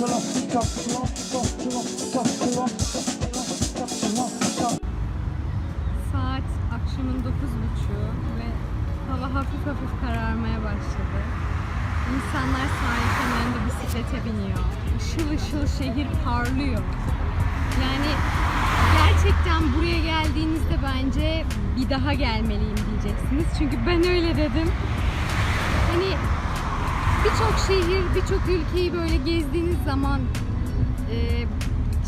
Saat akşamın 9.30 ve hava hafif hafif kararmaya başladı. İnsanlar sahil kenarında bisiklete biniyor. Işıl ışıl şehir parlıyor. Yani gerçekten buraya geldiğinizde bence bir daha gelmeliyim diyeceksiniz. Çünkü ben öyle dedim. Hani birçok şehir, birçok ülkeyi böyle gezdiğiniz zaman e,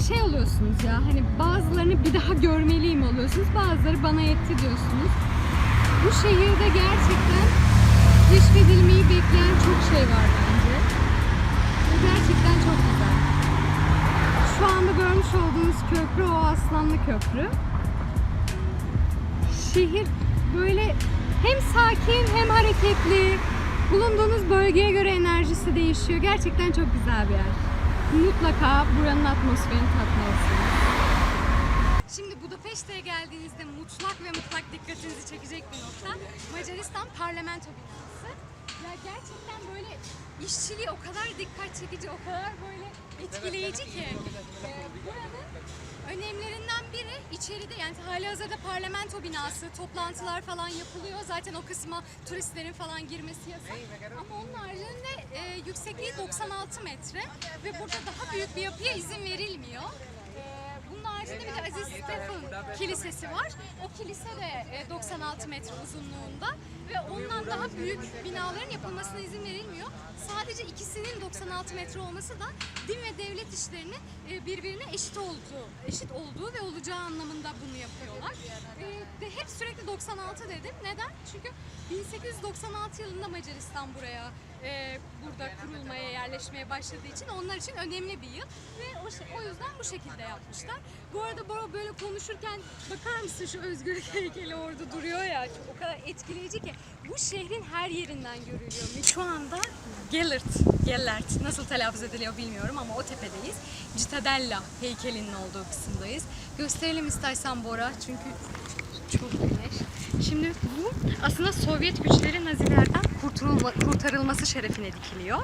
şey oluyorsunuz ya hani bazılarını bir daha görmeliyim oluyorsunuz. Bazıları bana yetti diyorsunuz. Bu şehirde gerçekten keşfedilmeyi bekleyen çok şey var bence. Ve gerçekten çok güzel. Şu anda görmüş olduğunuz köprü o Aslanlı Köprü. Şehir böyle hem sakin hem hareketli. Bulunduğunuz bölgeye göre enerjisi değişiyor. Gerçekten çok güzel bir yer. Mutlaka buranın atmosferini tatmalısınız. Şimdi Budapeşte'ye geldiğinizde mutlak ve mutlak dikkatinizi çekecek bir nokta Macaristan parlamento binası. Ya gerçekten böyle işçiliği o kadar dikkat çekici, o kadar böyle etkileyici ki. Ee, buranın önemlerinden biri içeride yani hali hazırda parlamento binası, toplantılar falan yapılıyor. Zaten o kısma turistlerin falan girmesi yasak. Ama onun haricinde e, yüksekliği 96 metre ve burada daha büyük bir yapıya izin verilmiyor. Ee, Bunun haricinde bir de Aziz Stephen Kilisesi var. O kilise de e, 96 metre uzunluğunda ve ondan daha büyük binaların yapılmasına izin verilmiyor. Sadece ikisinin 96 metre olması da din ve devlet işlerinin e, birbirine eşit olduğu, eşit olduğu ve olacağı anlamında bunu yapıyorlar. E, Ve hep sürekli 96 dedim. Neden? Çünkü 1896 yılında Macaristan buraya e, burada kurulmaya, yerleşmeye başladığı için onlar için önemli bir yıl ve o, şey- o yüzden bu şekilde yapmışlar. Bu arada Bora böyle konuşurken bakar mısın şu özgürlük heykeli orada duruyor ya çok, o kadar etkileyici ki bu şehrin her yerinden görülüyor. Şu anda Gellert, Gellert nasıl telaffuz ediliyor bilmiyorum ama o tepedeyiz. Cittadella heykelinin olduğu kısımdayız. Gösterelim istersen Bora çünkü çok güneş. Şimdi bu aslında Sovyet güçlerin Nazilerden kurtulma, kurtarılması şerefine dikiliyor.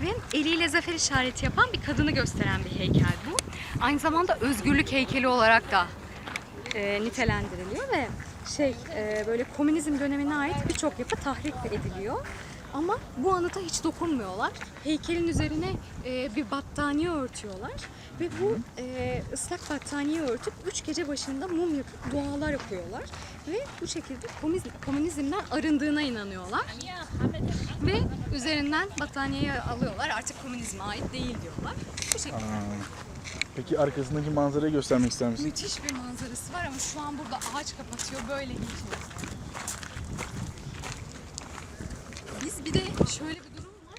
Ve eliyle zafer işareti yapan bir kadını gösteren bir heykel bu. Aynı zamanda özgürlük heykeli olarak da e, nitelendiriliyor ve şey e, böyle komünizm dönemine ait birçok yapı tahrik ediliyor. Ama bu anıta hiç dokunmuyorlar. Heykelin üzerine e, bir battaniye örtüyorlar ve bu e, ıslak battaniye örtüp üç gece başında mum yapıp dualar yapıyorlar ve bu şekilde komünizm, komünizmden arındığına inanıyorlar ve üzerinden battaniyeyi alıyorlar artık komünizme ait değil diyorlar. Bu şekilde. Peki arkasındaki manzarayı göstermek ister misin? Müthiş bir manzarası var ama şu an burada ağaç kapatıyor. Böyle geçiyoruz. Biz bir de şöyle bir durum var.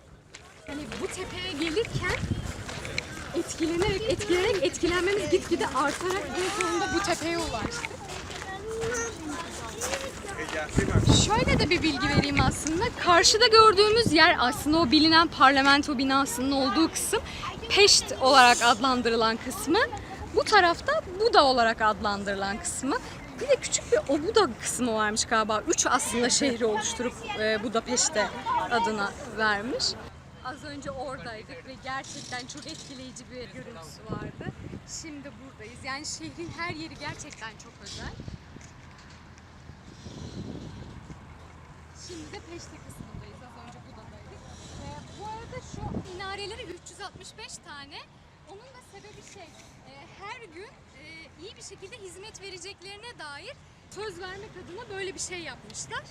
Hani bu tepeye gelirken etkilenerek, etkilenerek, etkilenmemiz gitgide artarak en sonunda bu tepeye ulaştık. Şöyle de bir bilgi vereyim aslında. Karşıda gördüğümüz yer aslında o bilinen parlamento binasının olduğu kısım. Peşt olarak adlandırılan kısmı. Bu tarafta Buda olarak adlandırılan kısmı. Bir de küçük bir Obuda kısmı varmış galiba. Üç aslında şehri oluşturup e, Budapeşte adına vermiş. Az önce oradaydık ve gerçekten çok etkileyici bir görüntüsü vardı. Şimdi buradayız. Yani şehrin her yeri gerçekten çok özel. Şimdi de Peşte kısmındayız. Az önce Buda'daydık. Ee, bu arada şu minareleri 365 tane. Onun da sebebi şey, e, her gün e, iyi bir şekilde hizmet vereceklerine dair söz vermek adına böyle bir şey yapmışlar.